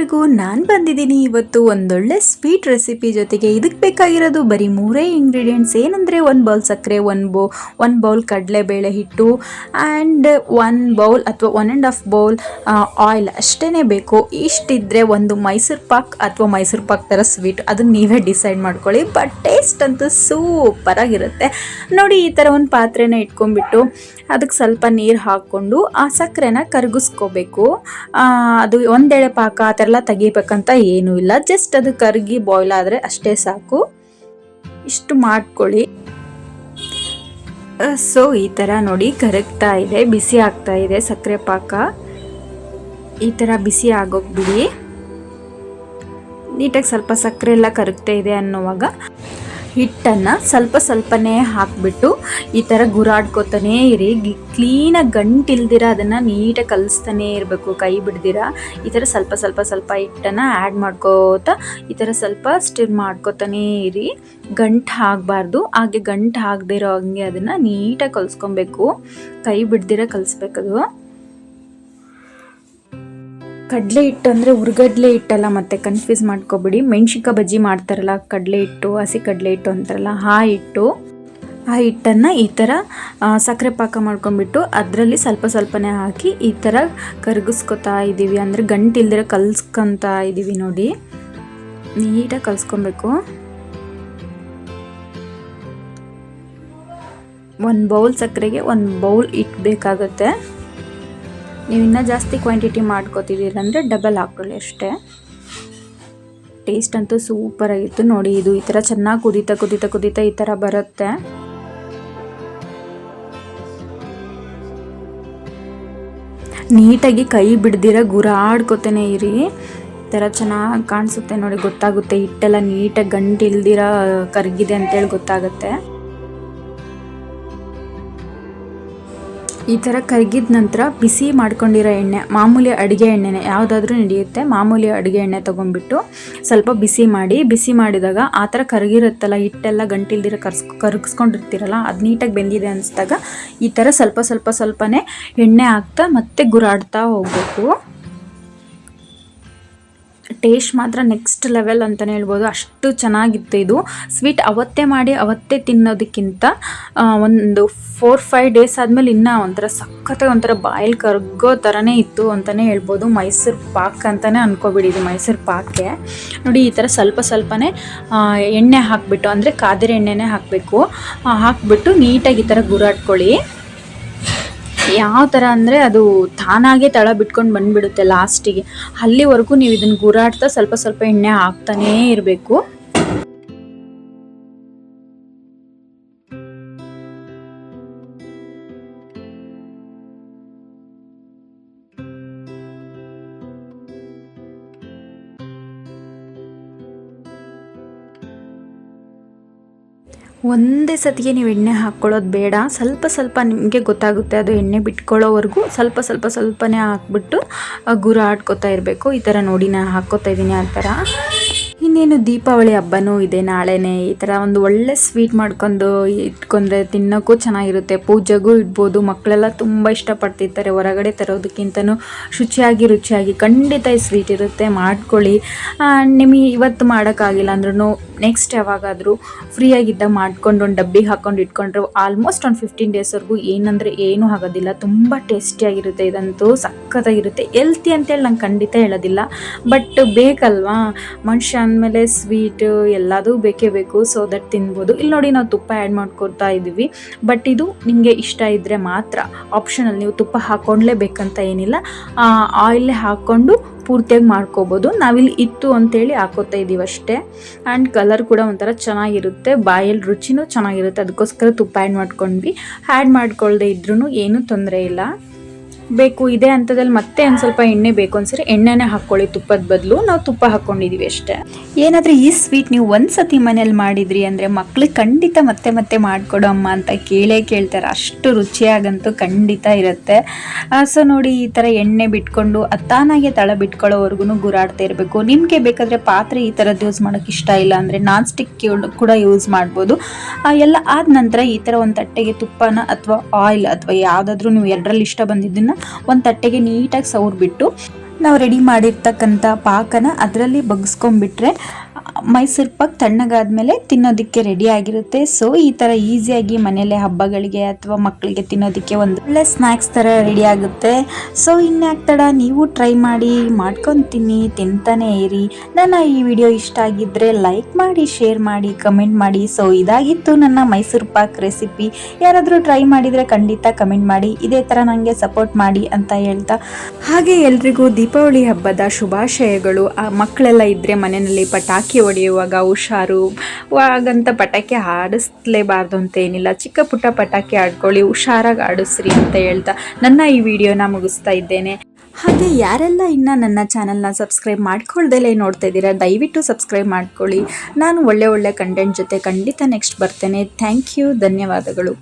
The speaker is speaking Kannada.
ಎಲ್ರಿಗೂ ನಾನು ಬಂದಿದ್ದೀನಿ. ಇವತ್ತು ಒಂದೊಳ್ಳೆ ಸ್ವೀಟ್ ರೆಸಿಪಿ ಜೊತೆಗೆ ಇದಕ್ಕೆ ಬೇಕಾಗಿರೋದು ಬರೀ ಮೂರೇ ಇಂಗ್ರೀಡಿಯೆಂಟ್ಸ್ ಏನಂದರೆ ಒಂದು ಬೌಲ್ ಸಕ್ಕರೆ, ಒಂದು ಬೌ, ಒಂದು ಬೌಲ್ ಕಡಲೆಬೇಳೆ ಹಿಟ್ಟು ಆ್ಯಂಡ್ ಒನ್ ಬೌಲ್ ಅಥವಾ one and half bowl oil ಅಷ್ಟೇ ಬೇಕು. ಇಷ್ಟಿದ್ರೆ ಒಂದು ಮೈಸೂರು ಪಾಕ್ ಅಥವಾ ಮೈಸೂರು ಪಾಕ್ ಥರ ಸ್ವೀಟ್ ಅದನ್ನು ನೀವೇ ಡಿಸೈಡ್ ಮಾಡ್ಕೊಳ್ಳಿ. ಬಟ್ ಟೇಸ್ಟ್ ಅಂತೂ ಸೂಪರಾಗಿರುತ್ತೆ ನೋಡಿ ಈ ಥರ ಒಂದು ಪಾತ್ರೆನ ಇಟ್ಕೊಂಡ್ಬಿಟ್ಟು ಅದಕ್ಕೆ ಸ್ವಲ್ಪ ನೀರು ಹಾಕ್ಕೊಂಡು ಆ ಸಕ್ಕರೆನ ಕರಗಿಸ್ಕೋಬೇಕು. ಅದು ಒಂದೆಳೆ ಪಾಕ, ಆ ಥರ ಎಲ್ಲ ತೆಗಿಬೇಕಂತ ಏನೂ ಇಲ್ಲ. ಜಸ್ಟ್ ಅದು ಕರಗಿ ಬಾಯ್ಲ್ ಆದರೆ ಅಷ್ಟೇ ಸಾಕು. ಇಷ್ಟು ಮಾಡ್ಕೊಳ್ಳಿ. ಸೊ ಈ ಥರ ನೋಡಿ ಕರಗ್ತಾ ಇದೆ, ಬಿಸಿ ಆಗ್ತಾ ಇದೆ ಸಕ್ಕರೆ ಪಾಕ. ಈ ಥರ ಬಿಸಿ ಆಗೋಗ್ಬಿಡಿ. ನೀಟಾಗಿ ಸ್ವಲ್ಪ ಸಕ್ಕರೆ ಎಲ್ಲ ಕರಗ್ತಾ ಇದೆ ಅನ್ನುವಾಗ. ಹಿಟ್ಟನ್ನು ಸ್ವಲ್ಪ ಸ್ವಲ್ಪನೇ ಹಾಕಿಬಿಟ್ಟು ಈ ಥರ ಗುರಾಡ್ಕೋತಾನೇ ಇರಿ. ಕ್ಲೀನಾಗಿ ಗಂಟಿಲ್ದಿರ ಅದನ್ನು ನೀಟಾಗಿ ಕಲಿಸ್ತಾನೇ ಇರಬೇಕು, ಕೈ ಬಿಡ್ದಿರ. ಈ ಥರ ಸ್ವಲ್ಪ ಸ್ವಲ್ಪ ಸ್ವಲ್ಪ ಹಿಟ್ಟನ್ನು ಆ್ಯಡ್ ಮಾಡ್ಕೋತಾ ಈ ಥರ ಸ್ವಲ್ಪ ಸ್ಟಿರ್ ಮಾಡ್ಕೋತಾನೇ ಇರಿ. ಗಂಟು ಆಗಬಾರ್ದು ಹಾಗೆ ಗಂಟು ಆಗದೆ ಇರೋ ಹಂಗೆ ಅದನ್ನು ನೀಟಾಗಿ ಕಲಿಸ್ಕೊಬೇಕು. ಕೈ ಬಿಡ್ದಿರ ಕಲಿಸ್ಬೇಕದು. ಕಡಲೆ ಹಿಟ್ಟು ಅಂದರೆ ಉರ್ಗಡ್ಲೆ ಹಿಟ್ಟಲ್ಲ ಮತ್ತೆ ಕನ್ಫ್ಯೂಸ್ ಮಾಡ್ಕೊಬಿಡಿ. ಮೆಣ್ಸಿನ್ಕಾಯಿ ಬಜ್ಜಿ ಮಾಡ್ತಾರಲ್ಲ, ಕಡಲೆ ಹಿಟ್ಟು, ಹಸಿ ಕಡಲೆ ಹಿಟ್ಟು ಅಂತಾರಲ್ಲ, ಆ ಹಿಟ್ಟು, ಆ ಹಿಟ್ಟನ್ನು ಈ ಥರ ಸಕ್ಕರೆ ಪಾಕ ಮಾಡ್ಕೊಂಡ್ಬಿಟ್ಟು ಅದರಲ್ಲಿ ಸ್ವಲ್ಪ ಸ್ವಲ್ಪನೇ ಹಾಕಿ ಈ ಥರ ಕರಗಿಸ್ಕೊತಾ ಇದ್ದೀವಿ ಅಂದರೆ ಗಂಟಿಲ್ದಿರ ಕಲ್ಸ್ಕೊತಾ ಇದ್ದೀವಿ ನೋಡಿ. ನೀಟಾಗಿ ಕಲ್ಸ್ಕೊಬೇಕು. ಒಂದು ಬೌಲ್ ಸಕ್ಕರೆಗೆ ಒಂದು ಬೌಲ್ ಇಟ್ಬೇಕಾಗತ್ತೆ ನೀವು ಇನ್ನೂ ಜಾಸ್ತಿ ಕ್ವಾಂಟಿಟಿ ಮಾಡ್ಕೋತಿದ್ದೀರ ಅಂದರೆ ಡಬಲ್ ಹಾಕ್ಕೊಳ್ಳಿ ಅಷ್ಟೇ. ಟೇಸ್ಟ್ ಅಂತೂ ಸೂಪರ್ ಆಗಿತ್ತು. ನೋಡಿ, ಇದು ಈ ಥರ ಚೆನ್ನಾಗಿ ಕುದೀತಾ ಕುದೀತಾ ಕುದೀತಾ ಈ ಥರ ಬರುತ್ತೆ. ನೀಟಾಗಿ ಕೈ ಬಿಡ್ದಿರ ಗುರಾಡ್ಕೊತಾನೆ ಇರಿ. ಈ ಥರ ಚೆನ್ನಾಗಿ ಕಾಣಿಸುತ್ತೆ ನೋಡಿ, ಗೊತ್ತಾಗುತ್ತೆ. ಹಿಟ್ಟೆಲ್ಲ ನೀಟಾಗಿ ಗಂಟು ಇಲ್ದಿರ ಕರಗಿದೆ ಅಂತೇಳಿ ಗೊತ್ತಾಗುತ್ತೆ. ಈ ಥರ ಕರಗಿದ ನಂತರ ಬಿಸಿ ಮಾಡ್ಕೊಂಡಿರೋ ಎಣ್ಣೆ, ಮಾಮೂಲಿ ಅಡುಗೆ ಎಣ್ಣೆನೇ, ಯಾವುದಾದ್ರೂ ನಡೆಯುತ್ತೆ, ಮಾಮೂಲಿ ಅಡುಗೆ ಎಣ್ಣೆ ತೊಗೊಂಡ್ಬಿಟ್ಟು ಸ್ವಲ್ಪ ಬಿಸಿ ಮಾಡಿ, ಬಿಸಿ ಮಾಡಿದಾಗ ಆ ಥರ ಕರಗಿರುತ್ತಲ್ಲ, ಹಿಟ್ಟೆಲ್ಲ ಗಂಟಿಲ್ದಿರ ಕರ್ಸ್, ಕರಗಿಸ್ಕೊಂಡಿರ್ತೀರಲ್ಲ, ಅದು ನೀಟಾಗಿ ಬೆಂದಿದೆ ಅನಿಸಿದಾಗ ಈ ಥರ ಸ್ವಲ್ಪ ಸ್ವಲ್ಪ ಸ್ವಲ್ಪನೇ ಎಣ್ಣೆ ಹಾಕ್ತಾ ಮತ್ತೆ ಗುರಾಡ್ತಾ ಹೋಗಬೇಕು. ಟೇಸ್ಟ್ ಮಾತ್ರ ನೆಕ್ಸ್ಟ್ ಲೆವೆಲ್ ಅಂತಲೇ ಹೇಳ್ಬೋದು. ಅಷ್ಟು ಚೆನ್ನಾಗಿತ್ತು ಇದು. ಸ್ವೀಟ್ ಅವತ್ತೇ ಮಾಡಿ, ಅವತ್ತೇ ತಿನ್ನೋದಕ್ಕಿಂತ ಒಂದು ಫೋರ್ ಫೈವ್ ಡೇಸ್ ಆದಮೇಲೆ ಇನ್ನೂ ಒಂಥರ ಸಖತ್ತಾಗಿ ಒಂಥರ ಬಾಯಲ್ಲಿ ಕರಗೋ ಥರನೇ ಇತ್ತು ಅಂತಲೇ ಹೇಳ್ಬೋದು. ಮೈಸೂರು ಪಾಕ್ ಅಂತಲೇ ಅನ್ಕೋಬಿಡಿ ಇದು ಮೈಸೂರು ಪಾಕ್ಗೆ. ನೋಡಿ, ಈ ಥರ ಸ್ವಲ್ಪ ಸ್ವಲ್ಪನೇ ಎಣ್ಣೆ ಹಾಕಿಬಿಟ್ಟು, ಅಂದರೆ ಕಾದಿರಿ ಎಣ್ಣೆನೇ ಹಾಕಬೇಕು. ಹಾಕಿಬಿಟ್ಟು ನೀಟಾಗಿ ಈ ಥರ ಗುರಾಡ್ಕೊಳ್ಳಿ. ಯಾವ ಥರ ಅಂದರೆ ಅದು ತಾನಾಗೆ ತಳ ಬಿಟ್ಕೊಂಡು ಬಂದುಬಿಡುತ್ತೆ ಲಾಸ್ಟಿಗೆ ಅಲ್ಲಿವರೆಗೂ ನೀವು ಇದನ್ನು ಗುರಾಡ್ತಾ ಸ್ವಲ್ಪ ಸ್ವಲ್ಪ ಎಣ್ಣೆ ಹಾಕ್ತಾನೇ ಇರಬೇಕು. ಒಂದೇ ಸತಿಗೆ ನೀವು ಎಣ್ಣೆ ಹಾಕ್ಕೊಳ್ಳೋದು ಬೇಡ. ಸ್ವಲ್ಪ ಸ್ವಲ್ಪ ನಿಮಗೆ ಗೊತ್ತಾಗುತ್ತೆ ಅದು ಎಣ್ಣೆ ಬಿಟ್ಕೊಳ್ಳೋವರೆಗೂ ಸ್ವಲ್ಪ ಸ್ವಲ್ಪ ಸ್ವಲ್ಪನೇ ಹಾಕ್ಬಿಟ್ಟು ಗುರು ಆಡ್ಕೊತಾ ಇರಬೇಕು. ಈ ಥರ ನೋಡಿ ನಾನು ಹಾಕ್ಕೋತಾ ಇದ್ದೀನಿ ಆ ಥರ. ಇನ್ನೇನು ದೀಪಾವಳಿ ಹಬ್ಬನೂ ಇದೆ ನಾಳೆನೇ. ಈ ಥರ ಒಂದು ಒಳ್ಳೆ ಸ್ವೀಟ್ ಮಾಡ್ಕೊಂಡು ಇಟ್ಕೊಂಡ್ರೆ ತಿನ್ನೋಕ್ಕೂ ಚೆನ್ನಾಗಿರುತ್ತೆ. ಪೂಜೆಗೂ ಇಡ್ಬೋದು. ಮಕ್ಕಳೆಲ್ಲ ತುಂಬ ಇಷ್ಟಪಡ್ತಿರ್ತಾರೆ. ಹೊರಗಡೆ ತರೋದಕ್ಕಿಂತನೂ ಶುಚಿಯಾಗಿ, ರುಚಿಯಾಗಿ ಖಂಡಿತ ಈ ಸ್ವೀಟ್ ಇರುತ್ತೆ. ಮಾಡ್ಕೊಳ್ಳಿ. ನಿಮಗೆ ಇವತ್ತು ಮಾಡೋಕ್ಕಾಗಿಲ್ಲ ಅಂದ್ರೂ ನೆಕ್ಸ್ಟ್ ಯಾವಾಗಾದರೂ ಫ್ರೀಯಾಗಿದ್ದ ಮಾಡ್ಕೊಂಡು ಒಂದು ಡಬ್ಬಿಗೆ ಹಾಕ್ಕೊಂಡು ಇಟ್ಕೊಂಡ್ರೆ ಆಲ್ಮೋಸ್ಟ್ ಒಂದು ಫಿಫ್ಟೀನ್ ಡೇಸ್ವರೆಗೂ ಏನಂದರೆ ಏನೂ ಆಗೋದಿಲ್ಲ. ತುಂಬ ಟೇಸ್ಟಿಯಾಗಿರುತ್ತೆ. ಇದಂತೂ ಸಖತ್ತಾಗಿರುತ್ತೆ. ಎಲ್ತಿ ಅಂತೇಳಿ ನಂಗೆ ಖಂಡಿತ ಹೇಳೋದಿಲ್ಲ. ಬಟ್ ಬೇಕಲ್ವಾ? ಮನುಷ್ಯ ಅಂದಮೇಲೆ ಸ್ವೀಟ್ ಎಲ್ಲದೂ ಬೇಕೇ ಬೇಕು ಸೊ ದಟ್ ತಿನ್ಬೋದು. ಇಲ್ಲಿ ನೋಡಿ ನಾವು ತುಪ್ಪ ಆ್ಯಡ್ ಮಾಡ್ಕೊತಾ ಇದ್ದೀವಿ. ಬಟ್ ಇದು ನಿಮಗೆ ಇಷ್ಟ ಇದ್ದರೆ ಮಾತ್ರ ಆಪ್ಷನಲ್ ನೀವು ತುಪ್ಪ ಹಾಕ್ಕೊಂಡ್ಲೇಬೇಕಂತ ಏನಿಲ್ಲ. ಆಯಿಲ್ ಹಾಕ್ಕೊಂಡು ಪೂರ್ತಿಯಾಗಿ ಮಾಡ್ಕೋಬೋದು. ನಾವಿಲ್ಲಿ ಇತ್ತು ಅಂತೇಳಿ ಹಾಕೋತಾ ಇದ್ದೀವಿ ಅಷ್ಟೇ. ಆ್ಯಂಡ್ ಕಲರ್ ಕೂಡ ಒಂಥರ ಚೆನ್ನಾಗಿರುತ್ತೆ. ಬಾಯಲ್ಲಿ ರುಚಿನೂ ಚೆನ್ನಾಗಿರುತ್ತೆ. ಅದಕ್ಕೋಸ್ಕರ ತುಪ್ಪ ಆ್ಯಡ್ ಮಾಡ್ಕೊಂಡ್ವಿ. ಆ್ಯಡ್ ಮಾಡ್ಕೊಳ್ದೆ ಇದ್ರೂ ಏನೂ ತೊಂದರೆ ಇಲ್ಲ. ಬೇಕು, ಇದೇ ಹಂತದಲ್ಲಿ ಮತ್ತೆ ಒಂದು ಸ್ವಲ್ಪ ಎಣ್ಣೆ ಬೇಕು ಅನ್ಸರಿ ಎಣ್ಣೆನೇ ಹಾಕ್ಕೊಳ್ಳಿ ತುಪ್ಪದ ಬದಲು ನಾವು ತುಪ್ಪ ಹಾಕೊಂಡಿದೀವಿ ಅಷ್ಟೇ. ಏನಾದರೂ ಈ ಸ್ವೀಟ್ ನೀವು ಒಂದು ಸತಿ ಮನೇಲಿ ಮಾಡಿದ್ರಿ ಅಂದರೆ ಮಕ್ಳಿಗೆ ಖಂಡಿತ ಮತ್ತೆ ಮತ್ತೆ ಮಾಡಿಕೊಡು ಅಮ್ಮ ಅಂತ ಕೇಳೇ ಕೇಳ್ತಾರೆ. ಅಷ್ಟು ರುಚಿಯಾಗಂತೂ ಖಂಡಿತ ಇರುತ್ತೆ. ಸೊ ನೋಡಿ, ಈ ಥರ ಎಣ್ಣೆ ಬಿಟ್ಕೊಂಡು ಅತ್ತಾನಾಗೆ ತಳ ಬಿಟ್ಕೊಳ್ಳೋವರೆಗೂ ಗುರಾಡ್ತಾ ಇರಬೇಕು. ನಿಮಗೆ ಬೇಕಾದರೆ ಪಾತ್ರೆ ಈ ಥರದ್ದು ಯೂಸ್ ಮಾಡೋಕೆ ಇಷ್ಟ ಇಲ್ಲ ಅಂದರೆ ನಾನ್ ಸ್ಟಿಕ್ ಕೂಡ ಯೂಸ್ ಮಾಡ್ಬೋದು. ಎಲ್ಲ ಆದ ನಂತರ ಈ ಥರ ಒಂದು ತಟ್ಟೆಗೆ ತುಪ್ಪನ ಅಥವಾ ಆಯಿಲ್ ಅಥವಾ ಯಾವುದಾದ್ರೂ ನೀವು ಎರಡರಲ್ಲಿ ಇಷ್ಟ ಬಂದಿದ್ದನ್ನು ಒಂದು ತಟ್ಟೆಗೆ ನೀಟಾಗಿ ಸವ್ರಿಬಿಟ್ಟು ನಾವು ರೆಡಿ ಮಾಡಿರ್ತಕ್ಕಂಥ ಪಾಕನ ಅದರಲ್ಲಿ ಬಗ್ಸ್ಕೊಂಡ್ಬಿಟ್ರೆ ಮೈಸೂರು ಪಾಕ್ ತಣ್ಣಗಾದ್ಮೇಲೆ ತಿನ್ನೋದಕ್ಕೆ ರೆಡಿ ಆಗಿರುತ್ತೆ. ಸೊ ಈ ಥರ ಈಸಿಯಾಗಿ ಮನೆಯಲ್ಲೇ ಹಬ್ಬಗಳಿಗೆ ಅಥವಾ ಮಕ್ಕಳಿಗೆ ತಿನ್ನೋದಕ್ಕೆ ಒಂದು ಒಳ್ಳೆ ಸ್ನ್ಯಾಕ್ಸ್ ಥರ ರೆಡಿ ಆಗುತ್ತೆ. ಸೊ ಇನ್ಯಾಕ್ ತಡ? ನೀವು ಟ್ರೈ ಮಾಡಿ ಮಾಡ್ಕೊಂಡು ತಿನ್ನಿ ತಿಂತಾನೆ ಇರಿ. ನನ್ನ ಈ ವಿಡಿಯೋ ಇಷ್ಟ ಆಗಿದ್ರೆ ಲೈಕ್ ಮಾಡಿ ಶೇರ್ ಮಾಡಿ ಕಮೆಂಟ್ ಮಾಡಿ. ಸೊ ಇದಾಗಿತ್ತು ನನ್ನ ಮೈಸೂರು ಪಾಕ್ ರೆಸಿಪಿ ಯಾರಾದರೂ ಟ್ರೈ ಮಾಡಿದರೆ ಖಂಡಿತ ಕಮೆಂಟ್ ಮಾಡಿ. ಇದೇ ಥರ ನನಗೆ ಸಪೋರ್ಟ್ ಮಾಡಿ ಅಂತ ಹೇಳ್ತಾ. ಹಾಗೆ ಎಲ್ರಿಗೂ ದೀಪಾವಳಿ ಹಬ್ಬದ ಶುಭಾಶಯಗಳು. ಮಕ್ಕಳೆಲ್ಲ ಇದ್ದರೆ ಮನೆಯಲ್ಲಿ ಪಟಾಕಿ ಹೊಡೆಯುವಾಗ ಹುಷಾರು. ಹಾಗಂತ ಪಟಾಕಿ ಆಡಿಸ್ಲೇಬಾರ್ದು ಅಂತ ಏನಿಲ್ಲ. ಚಿಕ್ಕ ಪುಟ್ಟ ಪಟಾಕಿ ಆಡ್ಕೊಳ್ಳಿ, ಹುಷಾರಾಗಿ ಆಡಿಸ್ರಿ ಅಂತ ಹೇಳ್ತಾ ನನ್ನ ಈ ವಿಡಿಯೋನ ಮುಗಿಸ್ತಾ ಇದ್ದೇನೆ. ಹಾಗೆ ಯಾರೆಲ್ಲ ಇನ್ನು ನನ್ನ ಚಾನಲ್ನ ಸಬ್ಸ್ಕ್ರೈಬ್ ಮಾಡ್ಕೊಳ್ದೇ ನೋಡ್ತಾ ಇದ್ದೀರಾ, ದಯವಿಟ್ಟು ಸಬ್ಸ್ಕ್ರೈಬ್ ಮಾಡ್ಕೊಳ್ಳಿ. ನಾನು ಒಳ್ಳೆ ಒಳ್ಳೆ ಕಂಟೆಂಟ್ ಜೊತೆ ಖಂಡಿತ ನೆಕ್ಸ್ಟ್ ಬರ್ತೇನೆ. ಥ್ಯಾಂಕ್ ಯು ಧನ್ಯವಾದಗಳು.